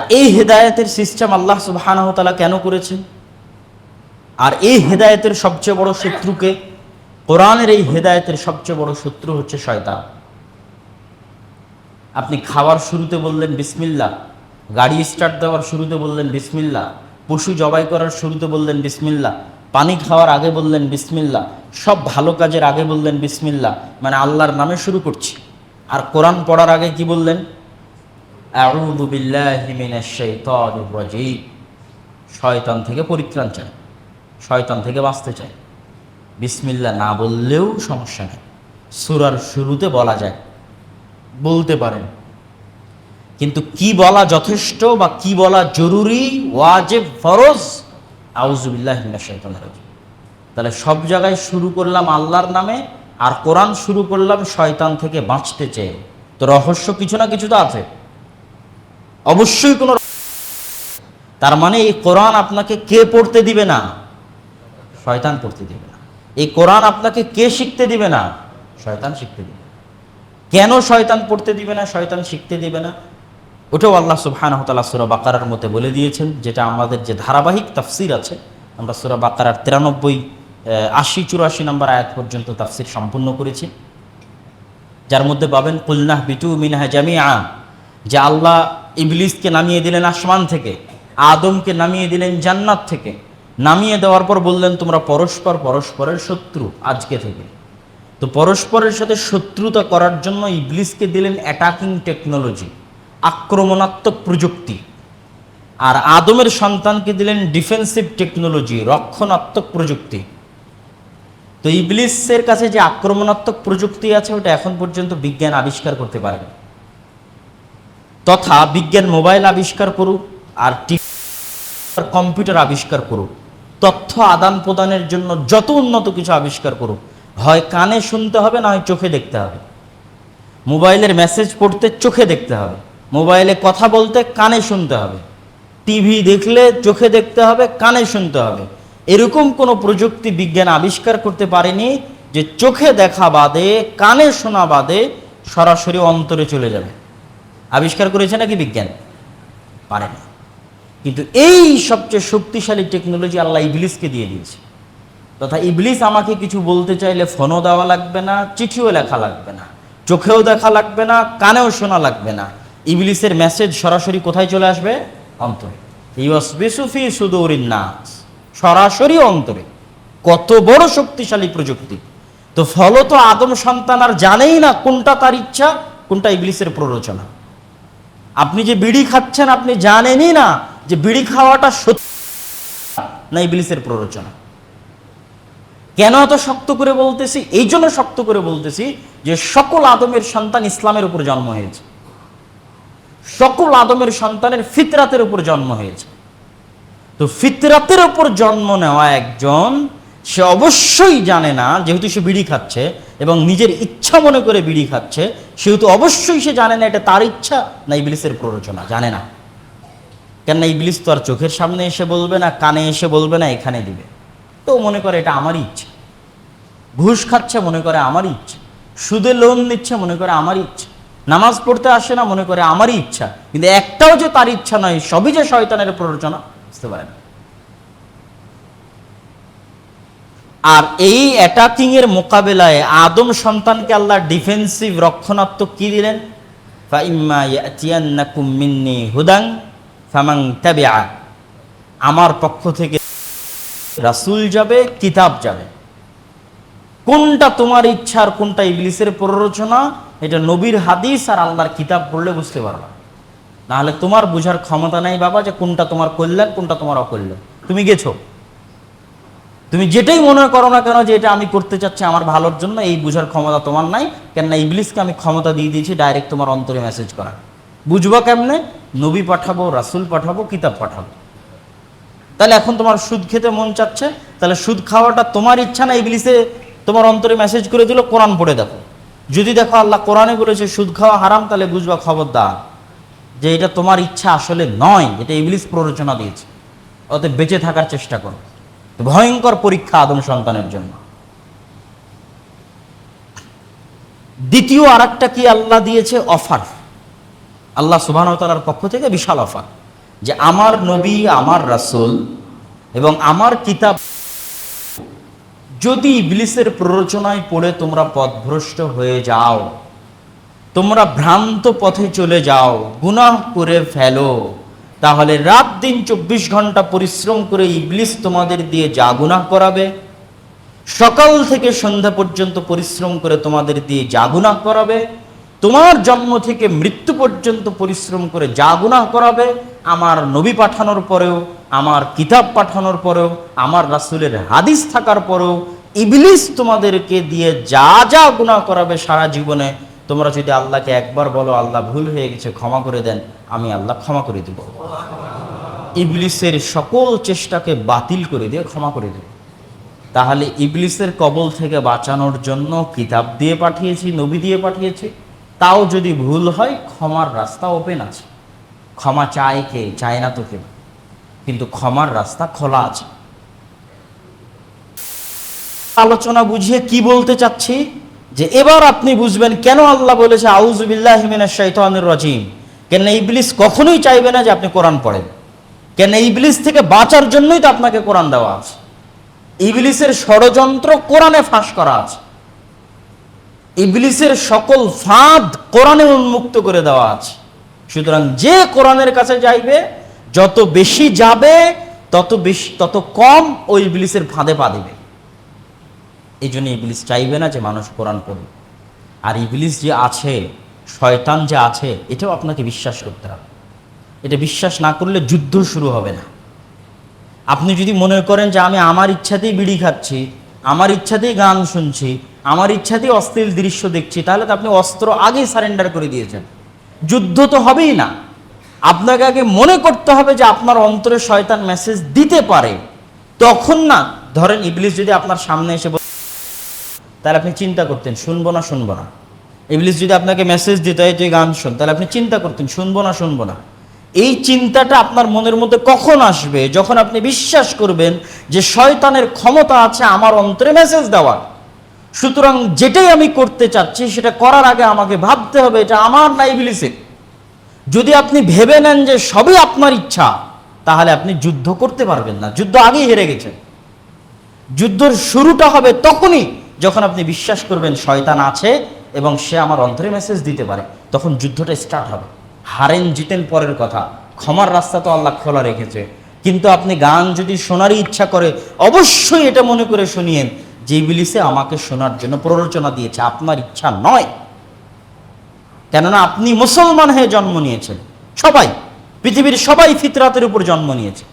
এই হেদায়তের সিস্টেম আল্লাহ সুবহানাহু ওয়া তাআলা কেন করেছেন? আর এই হেদায়তের সবচেয়ে বড় শত্রুকে, কোরআনের এই হেদায়েতের সবচেয়ে বড় শত্রু হচ্ছে শয়তান। আপনি খাওয়ার শুরুতে বললেন বিসমিল্লা গাড়ি স্টার্ট দেওয়ার শুরুতে বললেন বিসমিল্লা পশু জবাই করার শুরুতে বললেন বিসমিল্লা পানি খাওয়ার আগে বললেন বিসমিল্লা সব ভালো কাজের আগে বললেন বিসমিল্লা মানে আল্লাহর নামে শুরু করছি। আর কোরআন পড়ার আগে কি বললেন? শয়তান থেকে পরিত্রাণ চায়, শয়তান থেকে বাঁচতে চায়। বিসমিল্লা না বললেও সমস্যা নেই। সুরার শুরুতে বলা যায়, বলতে পারেন। কিন্তু কি বলা যথেষ্ট বা কি বলা জরুরি, ওয়াজেব, ফরজ? আউজুবিল্লাহ তাহলে সব জায়গায় শুরু করলাম আল্লাহর নামে, আর কোরআন শুরু করলাম শয়তান থেকে বাঁচতে চেয়ে। তো রহস্য কিছু না কিছু তো আছে। অবশ্যই কোনো তার মানে এই কোরআন আপনাকে কে পড়তে দিবে না? শয়তান পড়তে দিবে না। এই কোরআন আপনাকে কে শিখতে দিবে না? শয়তান শিখতে দিবে কেন শয়তান পড়তে দিবে না? শয়তান শিখতে দিবে না। ওটাও আল্লাহ সুবহানাহু তাআলা সূরা বাকারার মধ্যে বলে দিয়েছেন, যেটা আমাদের যে ধারাবাহিক তাফসির আছে, আমরা সূরা বাকারার তিরানব্বই আশি, চুরাশি নম্বর আয়াত পর্যন্ত তাফসির সম্পূর্ণ করেছি। যার মধ্যে পাবেন কুলনাহ বিটু মিনহা জামিআ। যে আল্লাহ ইবলিসকে নামিয়ে দিলেন আসমান থেকে, আদমকে নামিয়ে দিলেন জান্নাত থেকে। নামিয়ে দেওয়ার পর বললেন, তোমরা পরস্পর পরস্পরের শত্রু আজকে থেকে। তো পরস্পরের সাথে শত্রুতা করার জন্য ইবলিসকে দিলেন অ্যাটাকিং টেকনোলজি আক্রমণাত্মক প্রযুক্তি। আর আদমের সন্তানকে দিলেন ডিফেন্সিভ টেকনোলজি রক্ষণাত্মক প্রযুক্তি। তো ইবলিসের কাছে যে আক্রমণাত্মক প্রযুক্তি আছে, ওটা এখন পর্যন্ত বিজ্ঞান আবিষ্কার করতে পারেনি। তথা বিজ্ঞান মোবাইল আবিষ্কার করুক, আর কম্পিউটার আবিষ্কার করুক। তথ্য আদান প্রদানের জন্য যত উন্নত কিছু আবিষ্কার করুক, হয় কানে শুনতে হবে, না হয় চোখে দেখতে হবে। মোবাইলের মেসেজ পড়তে চোখে দেখতে হবে। মোবাইলে কথা বলতে কানে শুনতে হবে। টিভি দেখলে চোখে দেখতে হবে, কানে শুনতে হবে। এরকম কোনো প্রযুক্তি বিজ্ঞান আবিষ্কার করতে পারেনি যে চোখে দেখা বাদে, কানে শোনা বাদে সরাসরি অন্তরে চলে যাবে। আবিষ্কার করেছে নাকি বিজ্ঞান? পারেনি কিন্তু এই সবচেয়ে শক্তিশালী টেকনোলজি আল্লাহ ইবলিসকে দিয়ে দিয়েছে। তথা ইবলিস আমাকে কিছু বলতে চাইলে ফোনও দেওয়া লাগবে না, চিঠিও লেখা লাগবে না, চোখেও দেখা লাগবে না, কানেও শোনা লাগবে না। ইবলিসের মেসেজ সরাসরি কোথায় চলে আসবে? অন্তরে। ইউসবিসুফি সুদৌরিন নাস। সরাসরি অন্তরে। কত বড় শক্তিশালী প্রযুক্তি। তো ফলত আদম সন্তান আর জানেই না কোনটা তার ইচ্ছা, কোনটা ইবলিসের প্ররোচনা। আপনি যে বিড়ি খাচ্ছেন, আপনি জানেনই না যে বিড়ি খাওয়াটা সত্যি। না ইবলিসের প্ররোচনা। কেন এত শক্ত করে বলতেছি? এই জন্য শক্ত করে বলতেছি যে সকল আদমের সন্তান ইসলামের উপর জন্ম হয়েছে। সকল আদমের সন্তানের ফিতরাতের উপর জন্ম হয়েছে। তো ফিতরাতের উপর জন্ম নেওয়া একজন সে অবশ্যই জানে না যেহেতু সে বিড়ি খাচ্ছে এবং নিজের ইচ্ছা মনে করে বিড়ি খাচ্ছে, সেহেতু অবশ্যই সে জানে না এটা তার ইচ্ছা না ইবলিসের প্ররোচনা, জানে না। কেননা ইবলিস তো আর চোখের সামনে এসে বলবে না, কানে এসে বলবে না, এখানে দিবে। তো মনে করে এটা আমারই ইচ্ছা। ঘুষ খাচ্ছে মনে করে আমারই ইচ্ছা। সুদে লোন নিচ্ছে মনে করে আমারই ইচ্ছা। নামাজ পড়তে আসে না মনে করে আমারই ইচ্ছা। কিন্তু একটাও যে তার ইচ্ছা নয়, সবই যে শয়তানের প্ররোচনা, বুঝতে পারে না আর এই অ্যাটাকিং এর মোকাবেলায় আদম সন্তানকে আল্লাহ ডিফেন্সিভ রক্ষণাত্মক কি দিলেন? হুদাং ফামাং আমার পক্ষ থেকে রাসূল যাবে, কিতাব যাবে। কোনটা তোমার ইচ্ছা আর কোনটা ইংলিশের প্ররোচনা, এটা নবীর হাদিস আর আল্লাহর কিতাব পড়লে বুঝতে পারবা। নাহলে তোমার বোঝার ক্ষমতা নাই বাবা যে কোনটা তোমার কল্যাণ, কোনটা তোমার অকল্যাণ। তুমি গেছো। তুমি যেটাই মনে করো না কেন যে এটা আমি করতে চাচ্ছি আমার ভালোর জন্য, এই বুঝার ক্ষমতা তোমার নাই। কেননা ইবলিসকে আমি ক্ষমতা দিয়ে দিয়েছি ডাইরেক্ট তোমার অন্তরে মেসেজ করার। বুঝব কেমনে? নবী পাঠাবো, রাসুল পাঠাবো, কিতাব পাঠাবো। তাহলে এখন তোমার সুদ খেতে মন চাচ্ছে, তাহলে সুদ খাওয়াটা তোমার ইচ্ছা না, ইবলিসে তোমার অন্তরে মেসেজ করে দিল, কোরআন পড়ে দেখো। যদি দেখো আল্লাহ কোরআনে বলেছে সুদ খাওয়া হারাম, তাহলে বুঝবা খবর খবরদার যে এটা তোমার ইচ্ছা আসলে নয়, এটা ইবলিস প্ররোচনা দিয়েছে। অতএব বেঁচে থাকার চেষ্টা করো। ভয়ঙ্কর পরীক্ষা আদম সন্তানের জন্য। দ্বিতীয় আর কি আল্লাহ দিয়েছে? অফার। আল্লাহ সুবাহ তালার পক্ষ থেকে বিশাল অফার। যে আমার নবী, আমার রাসূল এবং আমার কিতাব যদি ইবলিসের প্ররোচনায় পড়ে তোমরা পথভ্রষ্ট হয়ে যাও, তোমরা ভ্রান্ত পথে চলে যাও, গুনাহ করে ফেলো। তাহলে রাত দিন চব্বিশ ঘণ্টা পরিশ্রম করে ইবলিস তোমাদের দিয়ে যা গুনাহ করাবে। সকাল থেকে সন্ধ্যা পর্যন্ত পরিশ্রম করে তোমাদের দিয়ে যা গুনাহ করাবে। তোমার জন্ম থেকে মৃত্যু পর্যন্ত পরিশ্রম করে যা গুনাহ করাবে, আমার নবী পাঠানোর পরেও, আমার কিতাব পাঠানোর পরেও, আমার রাসূলের হাদিস থাকার পরেও, ইবলিস তোমাদেরকে দিয়ে যা যা গুনাহ করাবে সারা জীবনে তোমরা যদি আল্লাহকে একবার বলো, আল্লাহ ভুল হয়ে গেছে, ক্ষমা করে দেন, আমি আল্লাহ ক্ষমা করে দেব। ইবলিসের সকল চেষ্টাকে বাতিল করে দিয়ে ক্ষমা করে দেব। তাহলে ইবলিসের কবল থেকে বাঁচানোর জন্য কিতাব দিয়ে পাঠিয়েছি, নবী দিয়ে পাঠিয়েছি। তাও যদি ভুল হয়, ক্ষমার রাস্তা ওপেন আছে। ক্ষমা চায় কে? চায় না তো কেউ। কিন্তু ক্ষমার রাস্তা খোলা আছে। আলোচনা বুঝিয়ে কি বলতে চাচ্ছি? যে এবার আপনি বুঝবেন কেন আল্লাহ বলেছে আউজুবিল্লাহ হিমিনাশ শাইতানির রাজিম। কেন ইবলিস কখনোই চাইবে না যে আপনি কোরআন পড়েন। কেন ইবলিস থেকে বাঁচার জন্যই তো আপনাকে কোরআন দেওয়া আছে। ইবলিসের ষড়যন্ত্র কোরআনে ফাঁস করা আছে। ইবলিসের সকল ফাঁদ কোরআনে উন্মুক্ত করে দেওয়া আছে। সুতরাং যে কোরআনের কাছে যাইবে, যত বেশি যাবে, তত বেশি, তত কম ওই ইবলিসের ফাঁদে পা দেবে। এই জন্য ইবলিস চাইবে না যে মানুষ কোরআন পড়বে আর ইবলিস যে আছে, শয়তান যে আছে, এটাও আপনাকে বিশ্বাস করতে হবে। এটা বিশ্বাস না করলে যুদ্ধ শুরু হবে না। আপনি যদি মনে করেন যে আমি আমার ইচ্ছাতেই বিড়ি খাচ্ছি, আমার ইচ্ছাতেই গান শুনছি, আমার ইচ্ছাতেই অশ্লীল দৃশ্য দেখছি, তাহলে তো আপনি অস্ত্র আগেই সারেন্ডার করে দিয়েছেন। যুদ্ধ তো হবেই না। আপনাকে আগে মনে করতে হবে যে আপনার অন্তরে শয়তান মেসেজ দিতে পারে। তখন না, ধরেন ইবলিস যদি আপনার সামনে এসে তাহলে আপনি চিন্তা করতেন, শুনব না শুনব না। ইবলিস যদি আপনাকে মেসেজ দিত, এই তুই গান শোন, তাহলে আপনি চিন্তা করতেন, শুনব না শুনব না। এই চিন্তাটা আপনার মনের মধ্যে কখন আসবে? যখন আপনি বিশ্বাস করবেন যে শয়তানের ক্ষমতা আছে আমার অন্তরে মেসেজ দেওয়ার। সুতরাং যেটাই আমি করতে চাচ্ছি, সেটা করার আগে আমাকে ভাবতে হবে, এটা আমার না ইবলিসের? যদি আপনি ভেবে নেন যে সবই আপনার ইচ্ছা, তাহলে আপনি যুদ্ধ করতে পারবেন না। যুদ্ধ আগেই হেরে গেছেন। যুদ্ধের শুরুটা হবে তখনই। যখন আপনি বিশ্বাস করবেন শয়তান আছে এবং সে আমার অন্তরে মেসেজ দিতে পারে, তখন যুদ্ধটা স্টার্ট হবে। হারেন জিতেন পরের কথা। ক্ষমার রাস্তা তো আল্লাহ খোলা রেখেছে। কিন্তু আপনি গান যদি শোনারই ইচ্ছা করে, অবশ্যই এটা মনে করে শুনিয়েন যে ইবলিসে আমাকে শোনার জন্য প্ররোচনা দিয়েছে। আপনার ইচ্ছা নয়। কেননা আপনি মুসলমান হয়ে জন্ম নিয়েছেন। সবাই, পৃথিবীর সবাই ফিতরাতের উপর জন্ম নিয়েছে।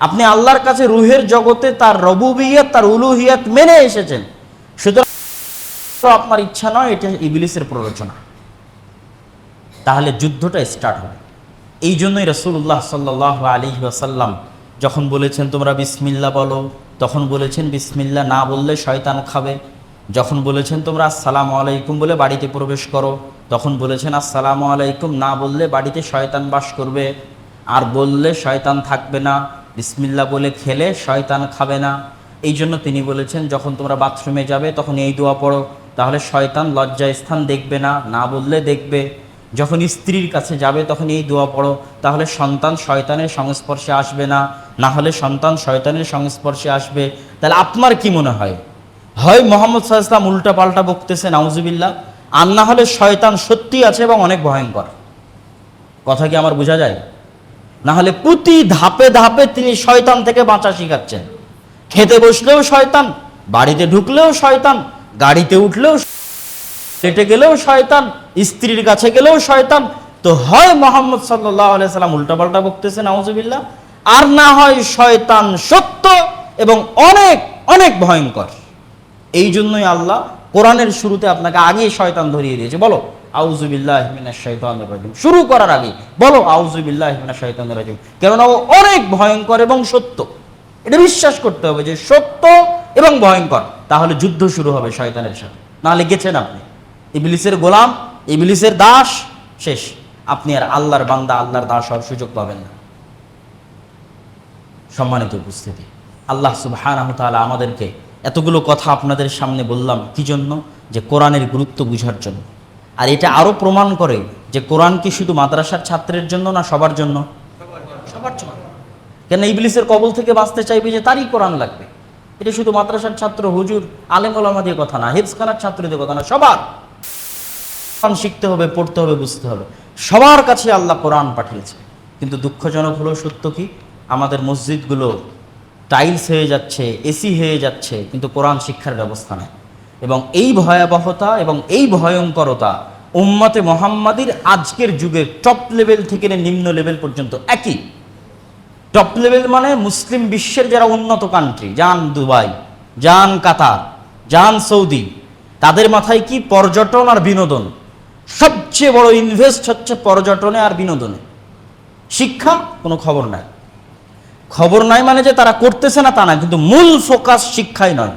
আপনি আল্লাহর কাছে রুহের জগতে তার রবুবিয়ত, তার উলুহিয়াত মেনে এসেছেন। আপনার ইচ্ছা নয়, এটা ইবলিসের প্ররোচনা। তাহলে যুদ্ধটা স্টার্ট হবে। এই জন্যই রসুল্লাহ সাল্লাহ আলী ওয়াসাল্লাম যখন বলেছেন, তোমরা বিসমিল্লা বলো, তখন বলেছেন, বিসমিল্লা না বললে শয়তান খাবে। যখন বলেছেন, তোমরা আসসালামু আলাইকুম বলে বাড়িতে প্রবেশ করো, তখন বলেছেন, আসসালামু আলাইকুম না বললে বাড়িতে শয়তান বাস করবে। আর বললে শয়তান থাকবে না, বিসমিল্লা বলে খেলে শয়তান খাবে না। এই জন্য তিনি বলেছেন, যখন তোমরা বাথরুমে যাবে তখন এই দোয়া পড়ো। তাহলে শয়তান লজ্জা স্থান দেখবে না না বললে দেখবে। যখন স্ত্রীর কাছে যাবে, তখন এই দোয়া পড়ো, তাহলে সন্তান শয়তানের সংস্পর্শে আসবে না না হলে সন্তান শয়তানের সংস্পর্শে আসবে। তাহলে আপনার কি মনে হয়? হয় মোহাম্মদ সাল্লাম উল্টা পাল্টা বকতেছে নাউজুবিল্লা আর না হলে শয়তান সত্যি আছে এবং অনেক ভয়ঙ্কর। কথা কি আমার বোঝা যায়? না হলে প্রতি ধাপে ধাপে তিনি শয়তান থেকে বাঁচা শিখাচ্ছেন। খেতে বসলেও শয়তান, বাড়িতে ঢুকলেও শয়তান গাড়িতে উঠলেও হেঁটে গেলেও শয়তান, স্ত্রীর কাছে গেলেও শয়তান। তো হয় মোহাম্মদ সাল্লাহ সাল্লাম উল্টাপাল্টা বকতেছে নাউজুবিল্লা আর না হয় শয়তান সত্য এবং অনেক অনেক ভয়ঙ্কর। এই জন্যই আল্লাহ কোরআনের শুরুতে আপনাকে আগেই শয়তান ধরিয়ে দিয়েছে। বলো আউজুবিল্লাহ মিনাশ শাইতানির রাজিম। শুরু করার আগে বলো আউজুবিল্লাহ মিনাশ শাইতানির রাজিম। কেননা ও অনেক ভয়ঙ্কর এবং সত্য। এটা বিশ্বাস করতে হবে যে সত্য এবং ভয়ঙ্কর। তাহলে যুদ্ধ শুরু হবে শয়তানের সাথে। নাহলে গেছেন আপনি। ইবলিসের গোলাম, ইবলিসের দাস, শেষ। আপনি আর আল্লাহর বান্দা, আল্লাহর দাস হওয়ার সুযোগ পাবেন না। সম্মানিত উপস্থিতি, আল্লাহ তাআলা আমাদেরকে এতগুলো কথা আপনাদের সামনে বললাম কি জন্য? যে কোরআনের গুরুত্ব বুঝার জন্য। আর এটা আরও প্রমাণ করে যে কোরআন কি শুধু মাদ্রাসার ছাত্রের জন্য না সবার জন্য? সবার চলে কেন ইবলিসের কবল থেকে বাঁচতে চাইবে যে তারই কোরআন লাগবে? এটা শুধু মাদ্রাসার ছাত্র, হুজুর, আলেম ওলামা দিয়ে কথা না হেফসখানার ছাত্রদের কথা না, সবার। কোরআন শিখতে হবে, পড়তে হবে, বুঝতে হবে। সবার কাছে আল্লাহ কোরআন পাঠিয়েছে। কিন্তু দুঃখজনক হলো সত্য কি? আমাদের মসজিদগুলো টাইলস হয়ে যাচ্ছে, এসি হয়ে যাচ্ছে, কিন্তু কোরআন শিক্ষার ব্যবস্থা নেই। এবং এই ভয়াবহতা এবং এই ভয়ঙ্করতা উম্মতে মোহাম্মদীর আজকের যুগের টপ লেভেল থেকে নিম্ন লেভেল পর্যন্ত একই। টপ লেভেল মানে মুসলিম বিশ্বের যারা উন্নত কান্ট্রি যান দুবাই, যান কাতার, যান সৌদি, তাদের মাথায় কি পর্যটন আর বিনোদন? সবচেয়ে বড় ইনভেস্ট হচ্ছে পর্যটনে আর বিনোদনে। শিক্ষা, কোনো খবর নাই। খবর নাই মানে যে তারা করতেছে না তা না, কিন্তু মূল ফোকাস শিক্ষায় নয়।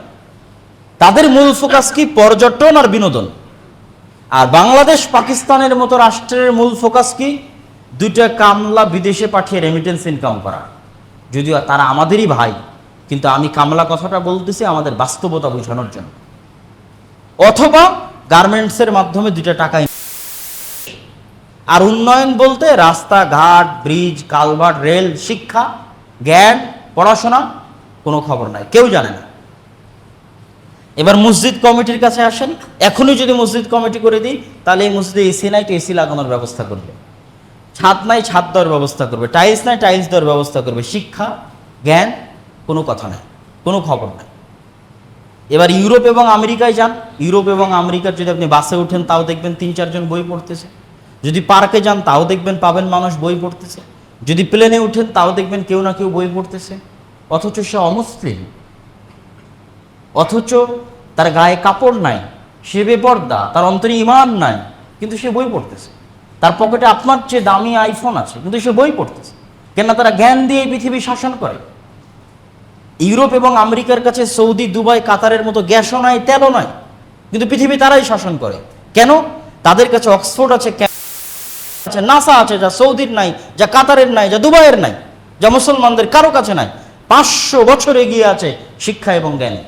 তাদের মূল ফোকাস কি পর্যটন আর বিনোদন? আর বাংলাদেশ, পাকিস্তানের মতো রাষ্ট্রের মূল ফোকাস কি? দুইটা কামলা বিদেশে পাঠিয়ে রেমিটেন্স ইনকাম করা। যদিও তারা আমাদেরই ভাই, কিন্তু আমি কামলা কথাটা বলতেছি আমাদের বাস্তবতা বোঝানোর জন্য। অথবা গার্মেন্টসের মাধ্যমে দুইটা টাকা আর উন্নয়ন বলতে রাস্তাঘাট ব্রিজ কালভার্ট রেল শিক্ষা, জ্ঞান, পড়াশোনা, কোনো খবর নাই, কেউ জানে না। এবার মসজিদ কমিটির কাছে আসেন। এখনই যদি মসজিদ কমিটি করে দিই, তাহলে এই মসজিদে এসি নাই, তো এসি লাগানোর ব্যবস্থা করবে। ছাদ নাই ছাদ দেওয়ার ব্যবস্থা করবে টাইলস নাই টাইলস দেওয়ার ব্যবস্থা করবে, শিক্ষা, জ্ঞান কোনো কথা নাই, কোনো খবর নাই। এবার ইউরোপ এবং আমেরিকায় যান, ইউরোপ এবং আমেরিকার যদি আপনি বাসে ওঠেন তাও দেখবেন তিন চারজন বই পড়তেছে। যদি পার্কে যান তাও দেখবেন পাবেন মানুষ বই পড়তেছে। যদি প্লেনে উঠেন তাও দেখবেন কেউ না কেউ বই পড়তেছে। অথচ সে অমুসলিম। অথচ তার গায়ে কাপড় নাই, সে বেপর্দা, তার অন্তরে ইমান নাই, কিন্তু সে বই পড়তেছে। তার পকেটে আপনার চেয়ে দামি আইফোন আছে, কিন্তু সে বই পড়তেছে। কেন তারা জ্ঞান দিয়ে পৃথিবী শাসন করে। ইউরোপ এবং আমেরিকার কাছে সৌদি, দুবাই, কাতারের মতো গ্যাসও নাই, তেলও নাই, কিন্তু পৃথিবী তারাই শাসন করে। কেন? তাদের কাছে অক্সফোর্ড আছে আছে, নাসা আছে, যা সৌদির নাই, যা কাতারের নাই, যা দুবাইয়ের নাই, যা মুসলমানদের কারও কাছে নাই। পাঁচশো বছর এগিয়ে আছে শিক্ষা এবং জ্ঞানে।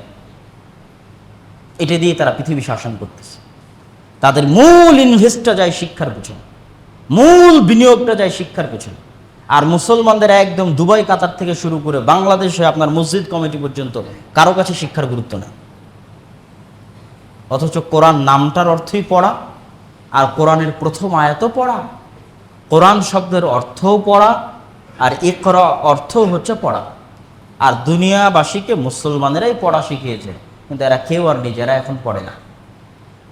এটা দিয়ে তারা পৃথিবী শাসন করতেছে। তাদের মূল ইনভেস্টটা যায় শিক্ষার পেছনে। মূল বিনিয়োগটা যায় শিক্ষার পেছনে। আর মুসলমানদের একদম দুবাই, কাতার থেকে শুরু করে বাংলাদেশে আপনার মসজিদ কমিটি পর্যন্ত কারও কাছে শিক্ষার গুরুত্ব নেই অথচ কোরআন নামটার অর্থই পড়া, আর কোরআনের প্রথম আয়াতও পড়া, কোরআন শব্দের অর্থও পড়া, আর একরা অর্থ হচ্ছে পড়া। আর দুনিয়াবাসীকে মুসলমানেরাই পড়া শিখিয়েছে, কিন্তু এরা কেউ আর নিজেরা এখন পড়ে না।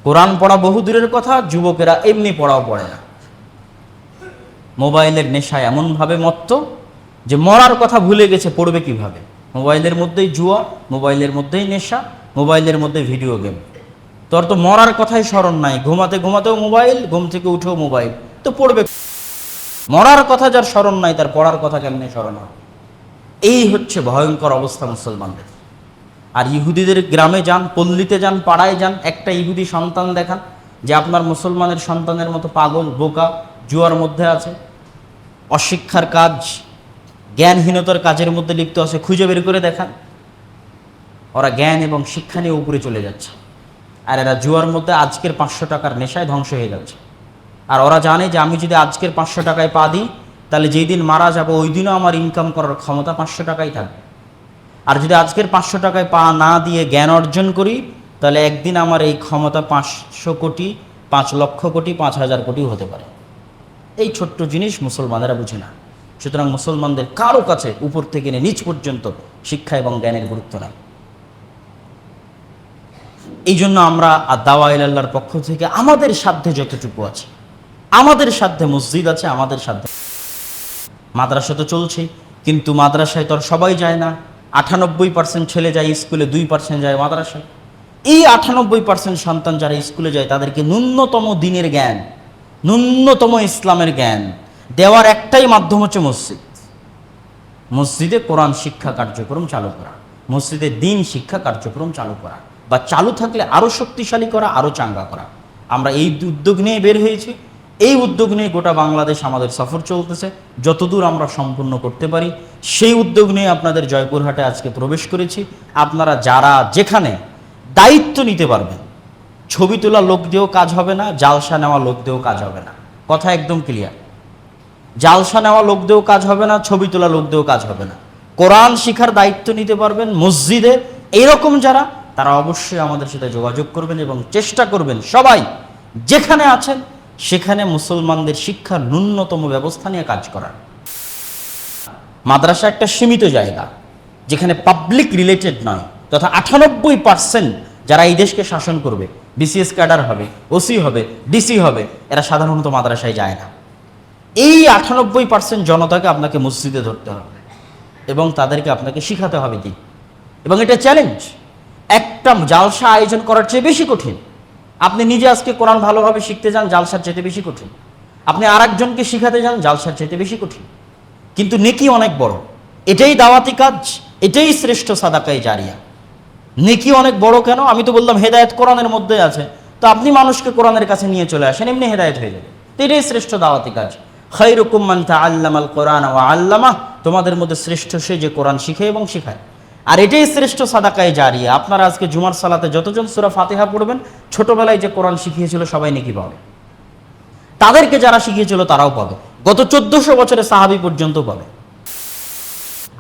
কোরআন পড়া বহু দূরের কথা, যুবকেরা এমনি পড়াও পড়ে না। মোবাইলের নেশায় এমনভাবে মত্ত যে মরার কথা ভুলে গেছে, পড়বে কীভাবে? মোবাইলের মধ্যেই জুয়া, মোবাইলের মধ্যেই নেশা, মোবাইলের মধ্যে ভিডিও গেম। তোর তো মরার কথাই স্মরণ নাই। ঘুমাতে ঘুমাতেও মোবাইল, ঘুম থেকে উঠেও মোবাইল। তো পড়বে মরার কথা যার স্মরণ নাই, তার পড়ার কথা কেমনে স্মরণ হবে এই হচ্ছে ভয়ঙ্কর অবস্থা মুসলমানদের। আর ইহুদিদের গ্রামে যান, পল্লীতে যান, পাড়ায় যান, একটা ইহুদি সন্তান দেখান যে আপনার মুসলমানের সন্তানের মতো পাগল, বোকা জুয়ার মধ্যে আছে, অশিক্ষার কাজ, জ্ঞানহীনতার কাজের মধ্যে লিপ্ত আছে, খুঁজে বের করে দেখান। ওরা জ্ঞান এবং শিক্ষা নিয়ে উপরে চলে যাচ্ছে। আর এরা জুয়ার মধ্যে আজকের পাঁচশো টাকার নেশায় ধ্বংস হয়ে যাচ্ছে। আর ওরা জানে যে আমি যদি আজকের পাঁচশো টাকায় পা দিই, তাহলে যেই দিন মারা যাব, ওই দিনও আমার ইনকাম করার ক্ষমতা পাঁচশো টাকাই থাকবে। আর যদি আজকের পাঁচশো টাকায় পা না দিয়ে জ্ঞান অর্জন করি, তাহলে একদিন আমার এই ক্ষমতা পাঁচশো কোটি, পাঁচ লক্ষ কোটি, পাঁচ হাজার কোটিও হতে পারে। এই ছোট্ট জিনিস মুসলমানেরা বুঝে না। সুতরাং মুসলমানদের কারও কাছে উপর থেকে নিয়ে নিচ পর্যন্ত শিক্ষা এবং জ্ঞানের গুরুত্ব নাই। এই জন্য আমরা দাওয়া আল্লাহর পক্ষ থেকে আমাদের সাধ্যে যতটুকু আছে, আমাদের সাধ্যে মসজিদ আছে, আমাদের সাধ্যে মাদ্রাসা তো চলছেই কিন্তু মাদ্রাসায় তো আর সবাই যায় না। আটানব্বই পার্সেন্ট ছেলে যায় স্কুলে, দুই পার্সেন্ট যায় মাদ্রাসায়। এই আটানব্বই পার্সেন্ট সন্তান যারা স্কুলে যায়, তাদেরকে ন্যূনতম দিনের জ্ঞান ন্যূনতম ইসলামের জ্ঞান। দেওয়ার একটাই মাধ্যম হচ্ছে মসজিদ। মসজিদে কোরআন শিক্ষা কার্যক্রম চালু করা। মসজিদে দিন শিক্ষা কার্যক্রম চালু করা বা চালু থাকলে আরও শক্তিশালী করা আরও চাঙ্গা করা। আমরা এই উদ্যোগ নিয়ে বের হয়েছি। এই উদ্যোগ নিয়ে গোটা বাংলাদেশ আমাদের সফর চলতেছে। যতদূর আমরা সম্পূর্ণ করতে পারি, সেই উদ্যোগ নিয়ে আপনাদের জয়পুরহাটে আজকে প্রবেশ করেছি। আপনারা যারা যেখানে দায়িত্ব নিতে পারবেন ছবি তোলা লোক দিয়েও কাজ হবে না, জালসা নেওয়া লোক দিয়েও কাজ হবে না। কথা একদম ক্লিয়ার জালসা নেওয়া লোক দিয়েও কাজ হবে না, ছবি তোলা লোক দিয়েও কাজ হবে না। কোরআন শিখার দায়িত্ব নিতে পারবেন মসজিদে এইরকম যারা, তারা অবশ্যই আমাদের সাথে যোগাযোগ করবেন এবং চেষ্টা করবেন সবাই যেখানে আছেন, সেখানে মুসলমানদের শিক্ষার ন্যূনতম ব্যবস্থা নিয়ে কাজ করার। মাদ্রাসা একটা সীমিত জায়গা, যেখানে পাবলিক রিলেটেড নয়, তথা আটানব্বই পার্সেন্ট যারা এই দেশকে শাসন করবে বিসিএস ক্যাডার হবে ওসি হবে ডিসি হবে, এরা সাধারণত মাদ্রাসায় যায় না। এই আটানব্বই পার্সেন্ট জনতাকে আপনাকে মসজিদে ধরতে হবে এবং তাদেরকে আপনাকে শিখাতে হবে কি এবং এটা চ্যালেঞ্জ একটা জালসা আয়োজন করার চেয়ে বেশি কঠিন। আপনি নিজে আজকে কোরআন ভালোভাবে শিখতে যান, জালসার চেয়ে বেশি কঠিন। আপনি আর একজনকে শিখাতে যান, জালসার চেয়ে বেশি কঠিন। কিন্তু নেকি অনেক বড়। এটাই দাওয়াতি কাজ, এটাই শ্রেষ্ঠ সাদাকাই জারিয়া। নেকি অনেক বড় কেন? আমি তো বললাম হেদায়েত কোরআনের মধ্যে আছে। তো আপনি মানুষকে কোরআনের কাছে নিয়ে চলে আসেন, এমনি হেদায়েত হয়ে যাবে। তো শ্রেষ্ঠ দাওয়াতি কাজ। খৈরুকুম মান তাআল্লামাল কোরআন ওয়া আল্লামা, তোমাদের মধ্যে শ্রেষ্ঠ সে যে কোরআন শিখে এবং শিখায়। আর এটাই শ্রেষ্ঠ সাদাকায় জারিয়া। আপনারা আজকে জুমার সালাতে যতজন সূরা ফাতিহা পড়বেন, ছোটবেলায় যে কোরআন শিখিয়েছিল সবাই নেকি পাবে। তাদেরকে যারা শিখিয়েছিল তারাও পাবে। গত চোদ্দশো বছরে সাহাবি পর্যন্ত পাবে।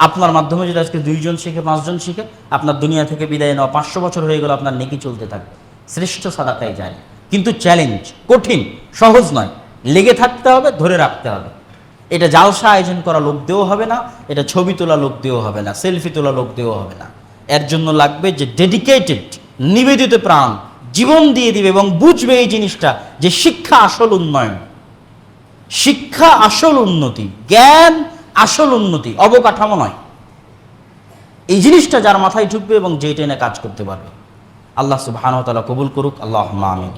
আপনার মাধ্যমে যদি আজকে দুইজন শিখে, পাঁচজন শিখে, আপনার দুনিয়া থেকে বিদায় নেওয়া পাঁচশো বছর হয়ে গেল আপনার নেকি চলতে থাকবে শ্রেষ্ঠ সাদাকাই যায় কিন্তু চ্যালেঞ্জ কঠিন, সহজ নয়। লেগে থাকতে হবে, ধরে রাখতে হবে। এটা জালসা আয়োজন করা লোক দিয়েও হবে না, এটা ছবি তোলা লোক দিয়েও হবে না সেলফি তোলা লোক দিয়েও হবে না। এর জন্য লাগবে যে ডেডিকেটেড নিবেদিত প্রাণ জীবন দিয়ে দিবে এবং বুঝবে এই জিনিসটা যে শিক্ষা আসল উন্নয়ন। শিক্ষা আসল উন্নতি, জ্ঞান আসল উন্নতি, অবকাঠামো নয়। এই জিনিসটা যার মাথায় ঢুকবে এবং যেইটা এনে কাজ করতে পারবে। আল্লাহ তাআলা কবুল করুক আল্লাহ আমিন।